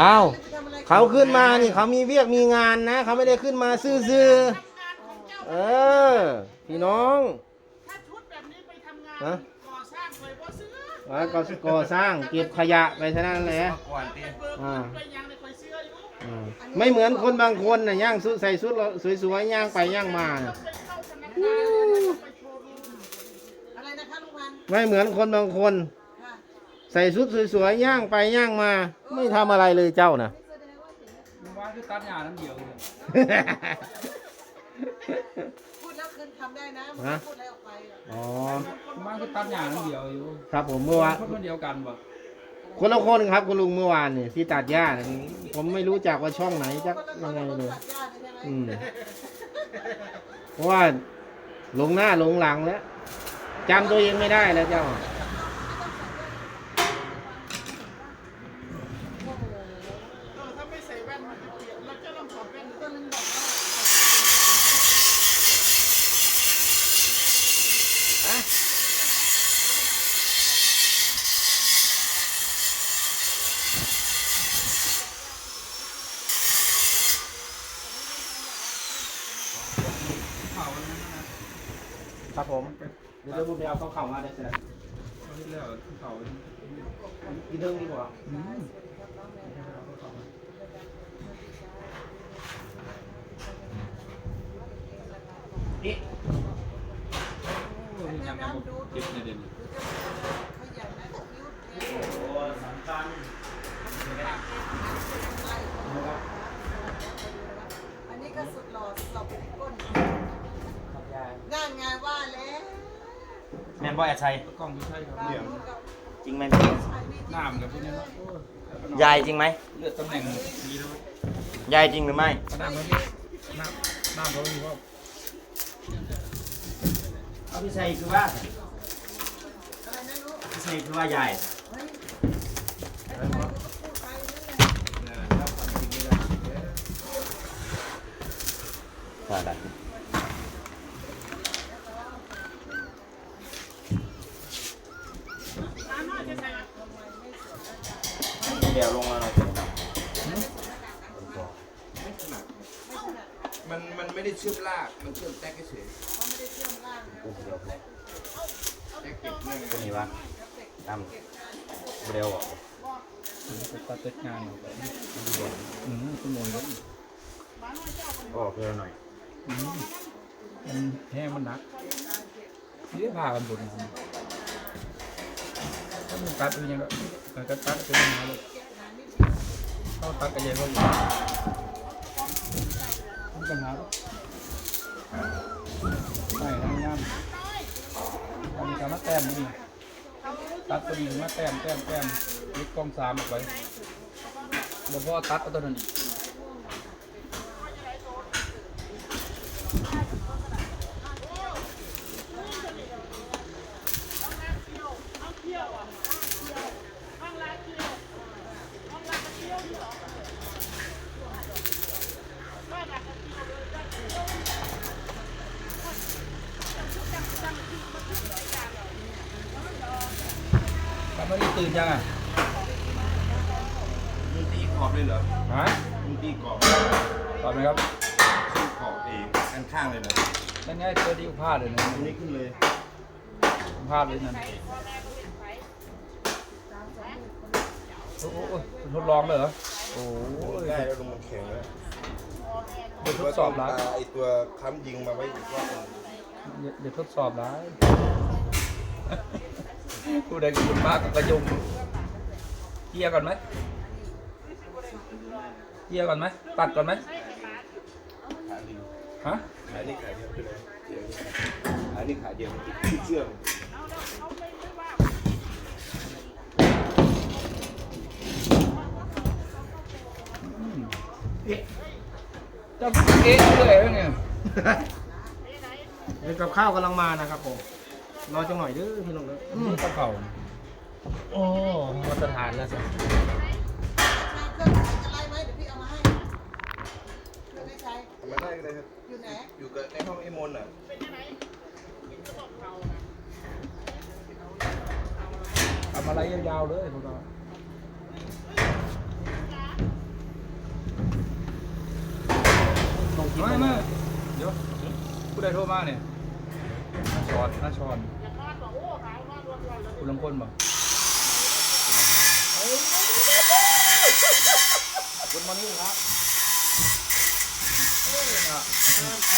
อ้าวทำอะไรเขาขึ้นมานี่เขามีเวียกมีงานนะเขาไม่ได้ขึ้นมาซื่อทำงานของเจ้าๆเออ พี่น้อง ถ้าชุดแบบนี้ไปทำงานฮะ ก่อสร้างเลยบ่ซื้อแล้วก็ก่อสร้างเก็บขยะไปเท่านั้นแหละ ก่อนเตี้ยไปเบิกอ่า ไปยังในคอยเสื้ออยู่อืมไม่เหมือนคนบางคนนะย่างสุดใส่ชุดสวยๆย่างไปย่างมาน่ะไปเข้าธนาคารแล้วไปโชว์รูมอะไรนะคะลุงวันไม่เหมือนคนบางคนค่ะ ใส่ชุดสวยๆย่างไปย่างมา ไม่ทำอะไรเลยเจ้านะ มึงว่าคือตัดหญ้าน้ำเดียวเลยพูดแล้วคืนทำได้นะมันฮะพูดอะไรออกไปอะอ๋อมึงว่าคือตัดหญ้าน้ำเดียวอยู่ครับผมเมื่อวานคนคนเดียวกันบ่คนละคนครับคุณลุงเมื่อวานนี่ที่ตัดหญ้าน่ะผมไม่รู้จักว่าช่องไหนจักคนละยังไงคนเลย ตัดหญ้าเลยใช่ไหมอืม เพราะว่าหลงหน้าหลงหลังแล้วจำตัวเองไม่ได้แล้วเจ้า โอ้โห เออถ้าไม่ใส่แว่นมันจะเปลี่ยนแล้วเจ้าลองถอดแว่นดู ก็มันบอกว่า เขาอันนั้นนะครับ ผมเดี๋ยวผ มไปเอาเข้าเข่ามาได้เสร็จที่แล้วเขากินเรื่องดีกว่าอืมนี่โอ้ยยังกันบ่เก็บในเด่นขยันนะแต่คิ้วเนี่ยโอ้สำคัญอันนี้ก็สุดหล่อหล่อเป็นก้นงานงานว่า นบอยอาชัยกล้องที่ใช่ครับเราเดี๋ยวพูดกับจริงไหมชายนี่จริงน้ำกับพวกนี้เนาะโอ้ยยายจริงไหมเลือดตำแหน่งดีแล้วยายจริงหรือไม่เอาน้ำครับน้ำน้ำเขามีว่าเอาพี่ชัยคือว่าอะไรนะลูกพี่ชัยคือว่ายายเฮ้ยไอ้ชายก็พูดไปนั่นแหละ รับความจริง เดี๋ยวลงมาหน่อยมันมันไม่ได้เชื่อมลาก มันเชื่อมแท็กเฉยเขาไม่ได้เชื่อมร่างนะแท็กติดนั่นไงตัวนี้วะทำเร็วอะจะตัดเต็ดงานออกไปอืมชั่วโมงแล้วออกเร็วหน่อยอืมมันแห้งมันหนักเยอะพากันบนถ้ามันตัดเป็นยังไงก็ตัดเป็นยังไงเลย เข้าตัดกันยังไงอยู่มีปัญหาไม่ทำงานมีการมาแต้มนี่ตัดตัวนี้มาแต้มแต้มแต้มยึดกองสามออกไปบ่พอตัดเอาตัวนั้นอีก กลับมาดีตื่น ยังอะมึงตีขอบเลยเหรอฮะมึงตีขอบตอบไหมครับขึ้นขอบเองด้านข้างเลยเหรอนั่นไงตัวที่พลาดเลยนะอันนี้ขึ้นเลยพลาดเลยนั่นโอ้โหทดลองเลยเหรอโอ้ยได้แล้วลงมันแข็งแล้วเดี๋ยวทดสอบแล้วตาไอตัวค้ำยิงมาไว้อีกรอบหนึ่งเดี๋ยวทดสอบแล้ว กูได้คุณมากกับกระยุงเกียก่อนไหมเกียก่อนไหมตัดก่อนไหมฮะขานี่ขาเดียวเดียวขานี่ขายเดียวที่เชื่อมเจ้าเอ๊ะเลยเนี่ยเดี๋ยวกับข้าวกำลังมานะครับผม รอจังหน่อยเด้อพี่น้องเด้ออืมกระเป๋าโอ้มาตรฐานแล้วสิเคอะไล่มาได้ยังไงครับอยู่ไหนอยู่กับในห้องไอ้มนอะทำอะไรยาวๆเลยพวกเราไม่ไม่เดี๋ยวผู้ใดโทรมาเนี่ยน้าชอนน้าชอน คุณลำพลบอกคุณมานี่ครับเอ้ยน่ะ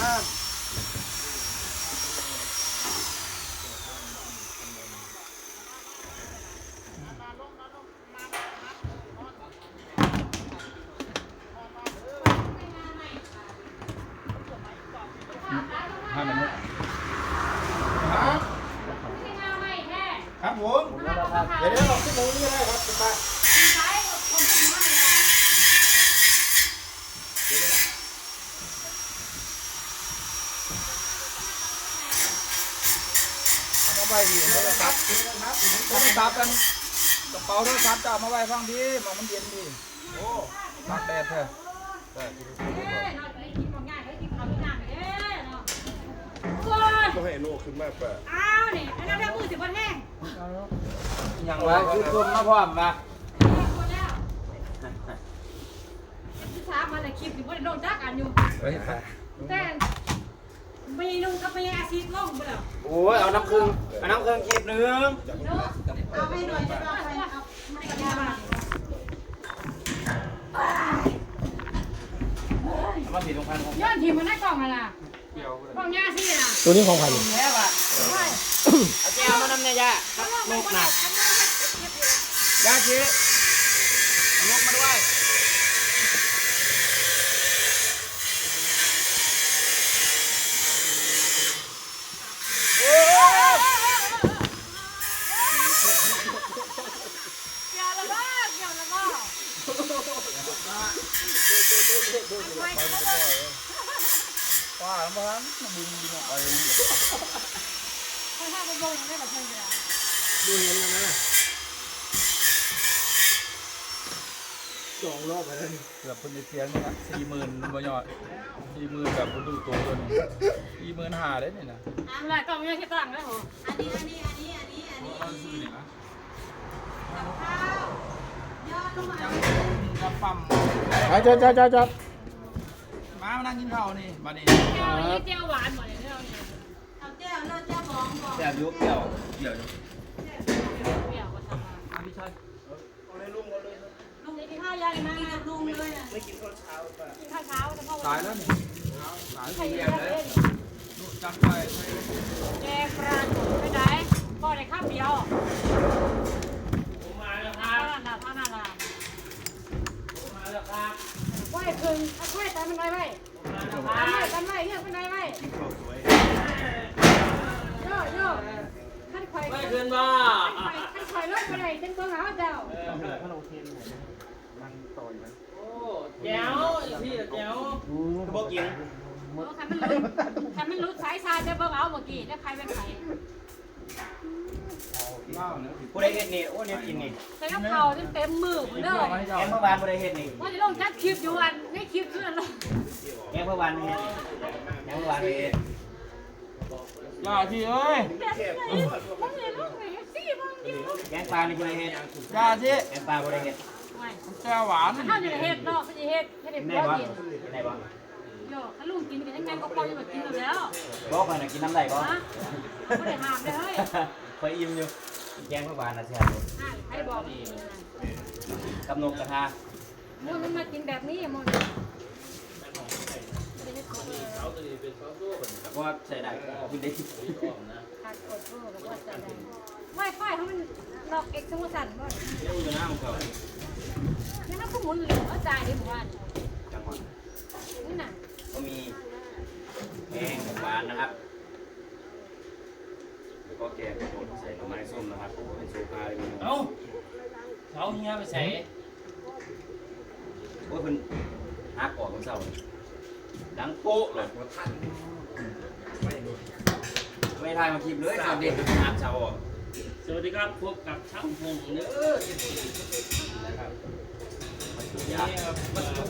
ห้า minuut ครับผม เดี๋ยวเดี๋ยวเราขึ้นตรงนี้ได้ครับคุณป้าเอามาไว้ดีโทรศัพท์โทรศัพท์กันกระเป๋าโทรศัพท์จะเอามาไว้ฟังดีมองมันเย็นดีโอ้ตากแดดเถอะก็ให้โน่ขึ้นมากกว่าอ้าวนี่อันนั้นเรื่องมือสิบวันแห้ง ยังวะชุดคุมมาพร้อมมาหมดแล้วที่สามมาเลยคลิปอยู่บนโดนจักอันอยู่เฮ้ยแต่ไม่นุ่งก็ไม่อาชีพล่องไปแล้วโอ้ยเอาน้ำครึ่งเอาน้ำครึ่งกีบหนึ่งเอาไม่หน่อยจะต้องไปเอาไม่กระยามาเอามาสีตรงพันของย้อนทีมันได้กล่องอะไรล่ะเกี่ยวเลยกล่องยาซี่น่ะตัวนี้ของใครใช่เอาแก้วมานำเนี่ยย่าเขาลองไปคนละกันเลยย่าชีเอานก มาด้วยเกี่ยวละบ้าเกี่ยวละบ้าไปกันเลย ว่าแล้วมันมาบึงบิน ออกไปให้ห้าโมงได้แบบเพื่อนเลยดูเห็นกันนะสองรอบไปแล้วนี่เกือบเป็นเสียงนี่นะสี่หมื่นบ่ยอดสี่หมื่นแบบคนดูตัวตัวนึงสี่หมื่นห้าได้เนี่ยนะเอาละกล่องยาที่ตั้งแล้วเหรออันนี้อันนี้อันนี้อันนี้อันนี้มันซื้อเนี่ยนะข้าวยอดลงมายังจะปั๊มไปจัดจัดจัดจัดมามานั่งกินข้าวนี่มานี่เจียวนี่เจียวหวานหมดเลยเนี่ยเอาแก้วเลิศแก้วบองบองแบบยุกเกี่ยวเกี่ยวเกี่ยวกับทำมาอะพี่ชายลุงกิน ข้าวยาเลยนะกินกับลุงเลยอะกินข้าวเช้าจะพ่อตายแล้วนี่ตายใครเสีเลี้ยยงเลยเล่นลูกจัดไปใช้แกปลาไปไหนพ่อได้ข้าวเดียวผมมาแล้วครับท่านาท่านาลาผมมาแล้วครับไหวคืนเอาไหวตามมันไว้ไว้ตามไว้ตามไว้เรียกมันไว้ไว้โย่โย่ขั้นไข่ไม่คืนบ่ขั้นไข่ลดไปไหนจนตัวหาเจ้า แจ๋วพี่แจ๋วบอกกินคันมันรู้คันมันรู้สายชาจะเบิ่งเอาเมื่อกี้ถ้าใครเป็นใครเหล้าเนี่ยผู้ใดเห็ดนี่โอ้เนี่ยกินนี่ใส่กระเพราเต็มมือผมกินเลเที่ยวยมาให้เจ้าแกงเมื่อวานผู้ใดเห็ดนี่ว่าจะลงจัดคลิปอยู่อันไม่คลิปคืออะไรแกงเมื่อวานเห็ดแกงเมื่อวานเห็ดอย่าที่เอ้ยแบบนี้มันเลยลูกไหนซี่บางทีแกงปลานี่ผู้ใดเห็ดอย่าที่แกงปลาผู้ใดเห็ด ไม่แก้วหวานถ้าวจะเฮ็ดเนาะเขาจะเฮ็ดให้เด็กไหนพ่อบ่กินไหนบ่โย่ถ้าลุงกินกันยังไงก็พอจะมากินแล้วบอกไปน่ะกินน้ำไหลบ่ฮะไม่ได้หามเลยเฮ้ยเคยอิ่มอยู่แกงเมื่อวานนะแซ่บอยู่ใครบอกกับนกกระทามันมันมากินแบบนี้มันวก็ใส่ได้คุณได้ขาดกดเพื่อกับว่ได้ไวไฟเขามันนอกเอกสมุสันบ่เดี๋ยวอยู่น้าของเขา นี่มันก็หมุนเหลือจ่ายในหมู่บ้านจังหวะนี่น่ะก็มีแกงหวานนะครับแล้วก็แกงกระโดดใส่หน่อไม้ส้มนะครับเป็นโซฟาเลยมีเอ้าเขาเฮียไปใส่โอ้ยคุณฮักออกของเศร้าเลยดังโป๊ะเลยไม่ทายมาคลิปเลยตามเด็กฮักเศร้าออกสวัสดีครับพบกับช่างพงเนื้อยา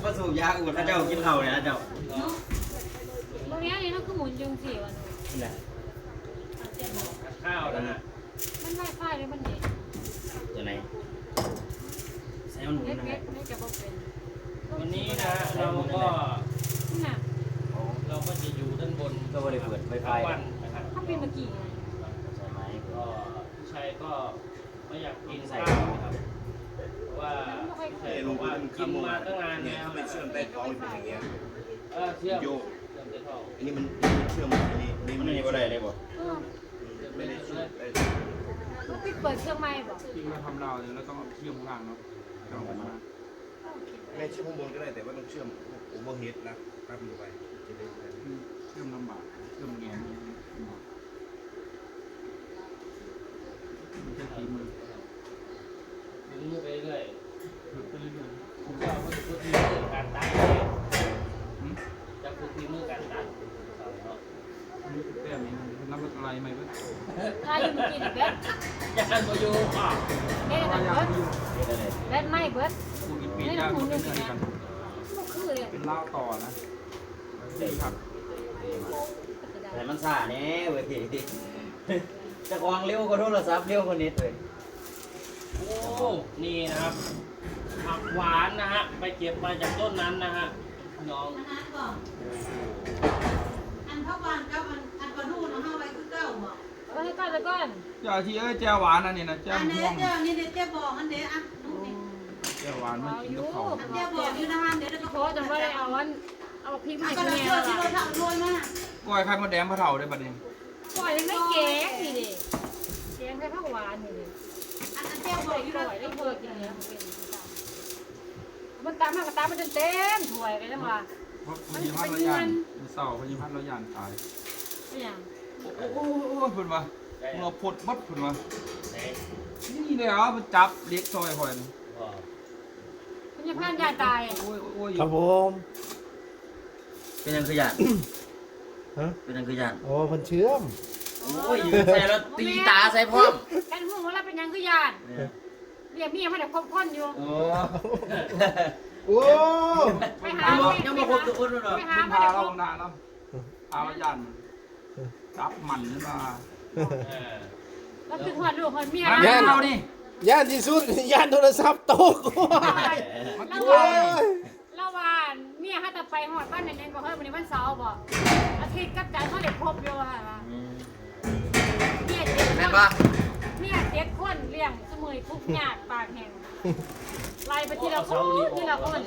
ประสูบยาอุดถ้าเจ้ากินเข่าเนี่ยนะเจ้าตรงนี้นี่ nó cứ หมุนยุงสิวันนี่แหละข้าวนะฮะมันไวไฟเลยมันเด็กตัวไหนใส่มันหมุนเล็กนะคเล็รักบไม่จะบอกเป็นวันนี้นะเราก็นี่น่ะอก็จะอยู่ด้านบนก็บ่ได้เปิดไฟฟ้าเก้าวันนะครับถ้าเป็นเมื่อกี้ไงใช่ไหมก็พี่ชัยก็ไม่อยากกินข้าวนะครับเพราะ ว่าพี่ชัยบอกว่ากินมาตั้งนานเนี่ยแล้วถ้าไม่เชื่อมใต้ท้องมันเป็นอย่างเงี้ยเออเชื่อมโยกเชื่อมได้ทองอันนี้มันเชื่อมอันนี้นี่มัมันนนี่บ่ได้เลยบ่เออไม่ได้เชื่อมได้มันปิดเปิดเครื่องไม้บอกที่เราทำเราเนี่ยเราต้องเชื่อมข้างล่างเนาะเอาออกมาไม่เชื่อมข้างบนก็ได้แต่ว่าต้องเชื่อมโอเวอร์เฮดนะรับมือไปจะได้ไม่ได้เชื่อมลำบากเชื่อมแงนเนี่ยมันจะทีมือ ดึงมือไปเรื่อยฝึกไปเรื่อยผมก็เขาจะพูดทีมือการตัดๆหืมจะพูดทีมือการตัดนาะอันนี้คือแต้มนี้มันอะไรไหมเว้ยถ้าอยู่เมื่อกี้นี่เบิดยานมาอยู่อะเด็ดว่าแต่อยากเบ็ดเบ็ดไม่เบิดกูกินปียากก็เป็นอะไรกันมันคือเลยเป็นเล่าต่อนะดีครับแต่มันซ่าแน่เว้ยจะกวางเร็วกว่าโทรศัพท์เร็วกว่านิดเว้ย โอ้นี่นะครับผักหวานนะฮะไปเก็บมาจากต้นนั้นนะฮะพี่น้องอันก่อนอันเท่ากันกับอันอันกระดูนะห้าไว้คือเก้าบอกเอาให้ก่อนเลยก่อนอย่าทีเอ้ยแจ่วหวานอันนี้นะแจ่วอันม่เด้วงเจ้านี่เด้เจ้าบอกอันเด้อะลูกนี่แจ่วหวานมันกินกับเขาวอันเจ้าบอกอยู่นะฮะเดี๋ยวเราโทษจนว่าได้เอาอันเอาพริกอัมานให้ก็คุณเราแม่เชื่อละที่เราทำรวยมากก้อยไข่มดแดงพะเท่าได้บัดนี้ปล่อยยังไม่แกงนี่ดิแกงแค่ข้าวหวานนี่ดิ อันอันเจ้าบไปอกอยู่ปนะล่อยได้เพื่อกินเนี่ยมันตามมากระตามมันจนเต็มถ้วยเลยนะว่าเพราะพยิพัฒน์เรายานเศร้าพยิพัฒน์เรายานตายไม่อย่างโอ้โหเพิ่นว่าเราพดบัดเพิ่นว่านี่เลยเหรอมันจับเล็กซอยข่อยนี่พ่อมันจะพานยายตายครับผมเป็นยังคือย่านเป็นยังคือย่านโอ้เพันเชื่อม โอ้ยยืนใส่แล้วตีตาใส่พร้อมกันหูว่าเราเป็นยังคือยานเนี่ยเรียกเมียมาแต่ครบคนอยู่ โอ้โอ้ไปหายังบ่ไปยังบ่ครบทุกคนเลยไปหาเพิ่นมาพาแต่ครเราบหน้าเราพาเรายานจับมันนี่มาเออแล้วคือหัวลูกหัวเมียมานะเอานี่ย่านที่สุดย่านโทรศัพท์ตกมาแล้กิวนว่าเอานี่แล้วว่าเมียให้แต่ไปหอดบ้านไหนๆก็เฮ้ยวันนี้วันเสาร์บ่อาทิตย์กับจันทร์เขาเด็กครบอยู่ว่าเมียเจ็ด แม่นคปะนเมียเจ็ดคนเลี้ยงสมุยทุกหยาดปากแห้งไล่ไปทีละคนทีละคน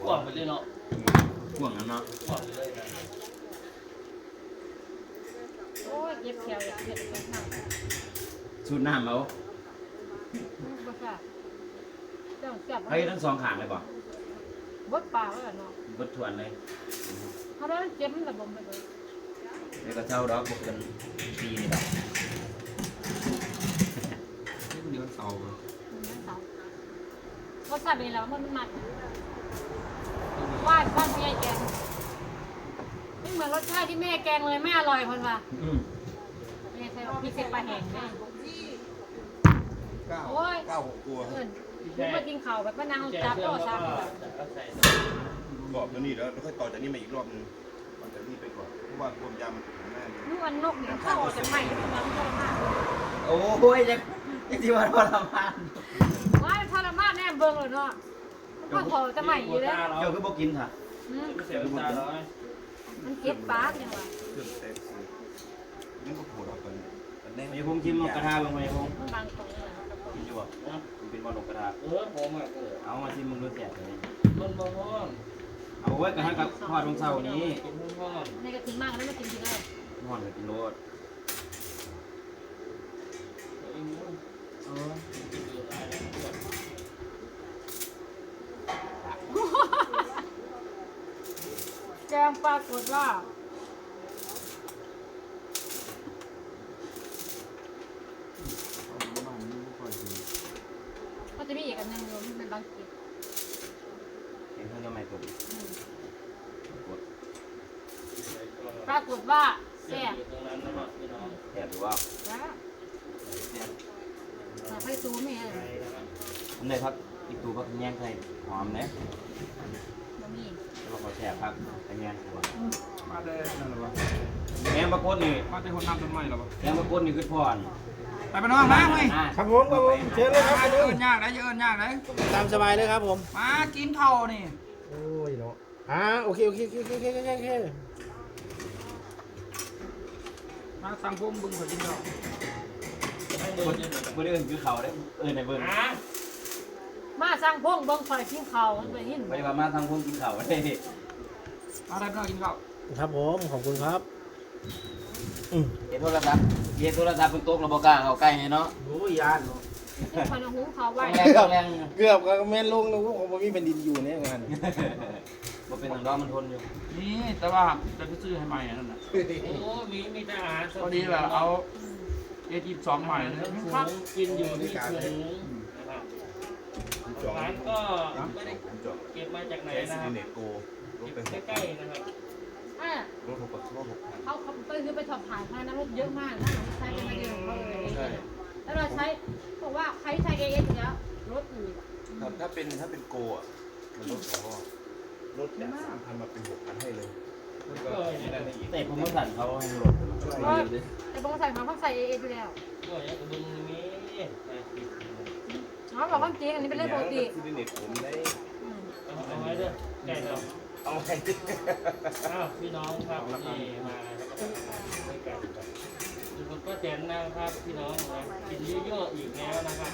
กว้างไปเลยเนาะห่วงนั้นเนาะกว้างไปเลยนะโอ้ยเจ็บแขวเจ็บแขวมากสูดน้ำเอาบ่ทราบเจ้าจับให้ทั้งสองข้างเลยบ่บดปลาไว้ก่อนเนาะบดทวนเลยเขาได้เจ็บมันระบมไปเลย เดี๋ยวก็เช่าดอกบุกกันปีนี่ดอกเดี๋ยวเสาร์มันเสาร์ก็ทราบไปแล้วมันมันวาดวาดเมียแกงไม่เหมือนรสชาติที่แม่แกงเลยไม่อร่อยคนว่าอืมแม่ใส่พริกเสร็จปลาแห้งแม่เก้าโอ้ยเก้าหกตัวเอิ้นลูกมากินข้าวแบบว่านั่งแจจักบเสื้โต๊ะอซับแล้วก็ใส่กรอบตัวนี้แล้วแล้วค่อยต่อจากนี้มาอีกรอบนึง ราะว่าความยำของแม่นี่นวลนกเนี่ยเข้าออกจากใหม่มันทรมานโอ้ยยังยังที่ว่าทรมานว้ายทรมานแน่เบิ่งเลยเนาะมันพอจะใหม่อยู่เลยเจ้าคือบ่กินค่ะอืมไม่เสียเวลาแล้วมันเก็บปากยังไงเครื่องเต็มซื้อนี่ก็โผล่ออกไปอันแรกมีผมชิมนกกระทาบ้างไหมผมมันบางตรงเลยนะกินอยู่บ่มันเป็นว่านกกระทาเออผมอะเออเอามาชิมมึงดูแสบเลยมันบ่ฮ้อน เอาไว้กันให้กับทอดลงเสาร์นี้กินฮ้อนในกระถิ่นมากแล้วมากินทีเลยทอดกับกินโรดเออกินอยู่หลายแล้วแกงปลากดว่าบ้านนี้ไม่ค่อยดีก็จะมีอีกอันหนึงอยู่มันเป็นบางกิจ เห็นเพื่อนทำไมกด ปรากฏว่าแซ่บอยู่ตรงนั้นนะครับพี่น้องแสบหรือว่าแล้วแต่ไปซูไม่เห็นไปนะครับอันไหนครับอีกตูพักแยงใส่หอมนะบะหมี่แล้วก็ขอแสบครับขยงตัวมาได้นั่นหรอวะแมงปลากดนี่มาได้คนน้ำต้นไม้หรอวะแมงปลากดนี่คือพรไปไปน้องมาเว้ยครับผมครับผมเชิญเลยครับมาเยินยากได้เยินยากได้ตามสบายเลยครับผม มากินข้าวนี่โอ้ยเนาะอ่าโอเคโอเคโอเคโอเคโอเคโอเคโอเค มาสั่งพวกบึงขอกินข้าวให้เดินเดินบ่ได้เอิ้นคือเขาได้เอิ้นให้เบิ่งอะมาสร้างพงเบิ่งคอยกินข้าวมันไปหินบ่ได้ว่ามาทางพวกกินข้าวได้มาได้พี่น้องกินข้าวครับผมขอบคุณครับอืมเฮ็ดโทรศัพท์เฮ็ดโทรศัพท์เพิ่นตกแล้วบ่กล้าเข้าใกล้ให้เนาะโอ้ยยานเนาะเดี๋ยวคอยเอาหุงข้าวไว้แรงเข้าแรงเกือบก็แม่นลงนะพวกผมมีแผ่นดินอยู่เนี่ยงาน บ่เป็นทางดอกมันทนอยู่นี่แต่ว่าจะไปซื้อให้ใหม่อันนั่นน่ะโอ้ มีมีทหารพอดีแบบเอาเอทีสองใหม่เลยฝูงกินอยู่ที่สูงนะครับจองร้านก็ไม่ได้จองเก็บมาจากไหนใช้นะซีครับเน็ตโกลดไปหเก็กบใกล้ๆนะครับอะลดหกพันลดหกพันเขาเขาไปคือไปสอบผ่านมานะรถเยอะมากนะใช้กันมาเดียวของเขาเลยแล้วเราใช้บอกว่าใครใช้เอเอสอยู่แล้วรถอื่นครับถ้าเป็นถ้าเป็นโกอะมันลดสองรอบ ลดจากสามพันมาเป็นหกพันให้เลยแล้วก็ที่นั่นอีกแต่ผมบ่ทันเขาให้ลดแต่บางใส่เขาเขาใส่เอเอสอยู่แล้วก็ยังกระดุมนี้ใส่ปิดเขาบอกว่าจริงอันนี้เป็นเรื่องปกติซีเน็ตผมได้อืมเอาเอาไว้ด้วยไก่เราเอาไงอ้าวพี่น้องครับที่มาด้วยกันครับอยู่กับป้าแตนนะครับพี่น้องนะกินเยอะๆอีกแล้วนะครับ